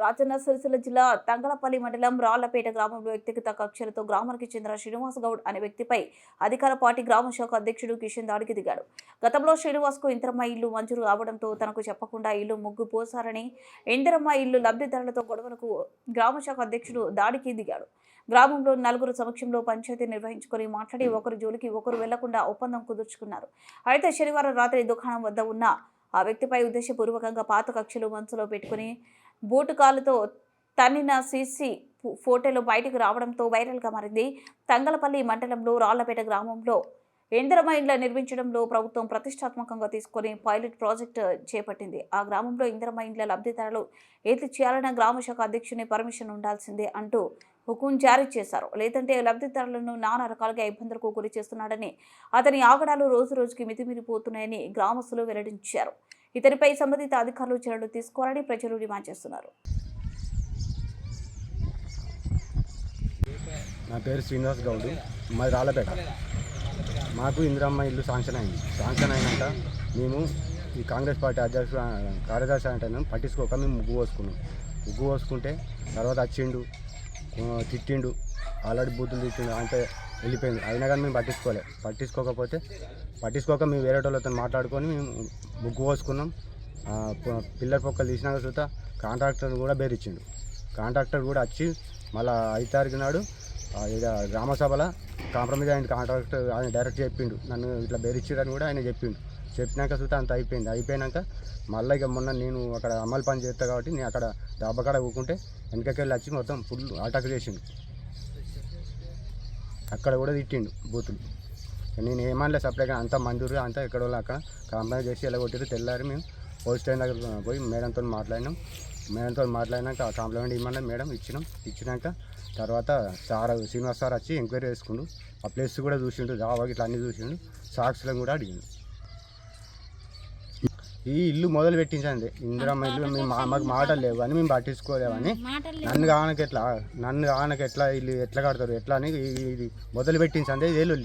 రాజన్న సిరిసిల్ల జిల్లా తంగలపల్లి మండలం రాళ్ళపేట గ్రామంలో వ్యక్తిగత కక్షలతో గ్రామానికి చెందిన శ్రీనివాస్ గౌడ్ అనే వ్యక్తిపై అధికార పార్టీ గ్రామ శాఖ అధ్యక్షుడు కిషన్ దాడికి దిగాడు. గతంలో శ్రీనివాస్కు ఇల్లు మంజూరు కావడంతో తనకు చెప్పకుండా ఇల్లు ముగ్గు పోసారని ఇందిరమ్మ ఇల్లు లబ్ధిదారులతో గొడవలకు గ్రామ శాఖ అధ్యక్షుడు దాడికి దిగాడు. గ్రామంలో నలుగురు సమక్షంలో పంచాయతీ నిర్వహించుకొని మాట్లాడి ఒకరు జోలికి ఒకరు వెళ్ళకుండా ఒప్పందం కుదుర్చుకున్నారు. అయితే శనివారం రాత్రి దుకాణం వద్ద ఉన్న ఆ వ్యక్తిపై ఉద్దేశపూర్వకంగా పాత కక్షలు మనసులో పెట్టుకుని బూటు కాలుతో తన్నిన సీసీ ఫో- ఫోటోలు బయటకు రావడంతో వైరల్గా మారింది తంగలపల్లి మండలంలో రాళ్ళపేట గ్రామంలో. ఇందిరమ ఇండ్ల నిర్మించడంలో ప్రభుత్వం ప్రతిష్టాత్మకంగా తీసుకొని పైలట్ ప్రాజెక్టు చేపట్టింది. ఆ గ్రామంలో ఇందిరమ ఇండ్ల లబ్ధిదారులు ఏది చేయాలన్న గ్రామ శాఖ అధ్యక్షుని పర్మిషన్ ఉండాల్సిందే అంటూ హుకుం జారీ చేశారు. లేదంటే లబ్ధిదారులను నానా రకాలుగా ఇబ్బందులకు గురి చేస్తున్నాడని అతని ఆగడాలు రోజు రోజుకి మితిమీరిపోతున్నాయని గ్రామస్తులు వెల్లడించారు. ఇతనిపై సంబంధిత అధికారులు చర్యలు తీసుకోవాలని ప్రజలు డిమాండ్ చేస్తున్నారు. నా పేరు శ్రీనివాస్ గౌడ్. మాది రాళ్ళపేట. మాకు ఇందిరమ్మ ఇల్లు శాంక్షన్ అయింది. శాంక్షన్ అయినాక మేము ఈ కాంగ్రెస్ పార్టీ అధ్యక్షుడు కార్యదర్శి అంటే పట్టించుకోక మేము ముగ్గు పోసుకున్నాం. ముగ్గు పోసుకుంటే తర్వాత వచ్చిండు తిట్టిండు ఆల్రెడీ బూతులు తిట్టిండు అంటే వెళ్ళిపోయింది అయినా కానీ మేము పట్టించుకోలే. పట్టించుకోకపోతే పట్టించుకోక మేము వేరే వాళ్ళతో మాట్లాడుకొని మేము ముగ్గు పోసుకున్నాం. పిల్లర్ పొక్కలు తీసినాక చూత కాంట్రాక్టర్ కూడా బేరిచ్చిండు కాంట్రాక్టర్ కూడా వచ్చి మళ్ళీ ఐదు తారీఖు నాడు ఇక గ్రామ సభలో కాంప్రమైజ్ ఆయన కాంట్రాక్టర్ ఆయన డైరెక్ట్ చెప్పిండు. నన్ను ఇట్లా బెదిరించారని కూడా ఆయన చెప్పిండు. చెప్పినాక చూస్తే అంత అయిపోయింది. అయిపోయినాక మళ్ళీ ఇక మొన్న నేను అక్కడ అమలు పని చేస్తా కాబట్టి నేను అక్కడ డబ్బకాడ ఊకుంటే వెనకకెళ్ళి వచ్చి మొత్తం ఫుల్ అటాక్ చేసిండు. అక్కడ కూడా తిట్టిండు బూతులు. నేను ఏమనలే సపరేట్గా అంతా మంజూరుగా అంతా ఎక్కడ వాళ్ళు అక్కడ కాంప్రమైజ్ చేసి ఎలా కొట్టారు తెల్లారి మేము పోలీస్ స్టేషన్ దగ్గర పోయి మేడంతో మాట్లాడినాం. మేడంతో మాట్లాడినాక కాంప్లిమెంట్ ఇవ్వమన్నా మేడం ఇచ్చినాం. ఇచ్చినాక తర్వాత సార్ శ్రీనివాస్ సార్ వచ్చి ఎంక్వైరీ చేసుకుండు. ఆ ప్లేస్ కూడా చూసిండు జావా ఇట్లా అన్నీ చూసిండు. సాక్షులను కూడా అడిగిండు. ఈ ఇల్లు మొదలు పెట్టించండి ఇందిరమ్మ ఇల్లు మా- మాకు మాటలు లేవు అని మేము పట్టించుకోలేవని నన్ను కానకి ఎట్లా నన్ను కానకి ఎట్లా ఇల్లు ఎట్లా కడతారు ఎట్లా అని ఇది మొదలు పెట్టించండి ఇదే లొల్లి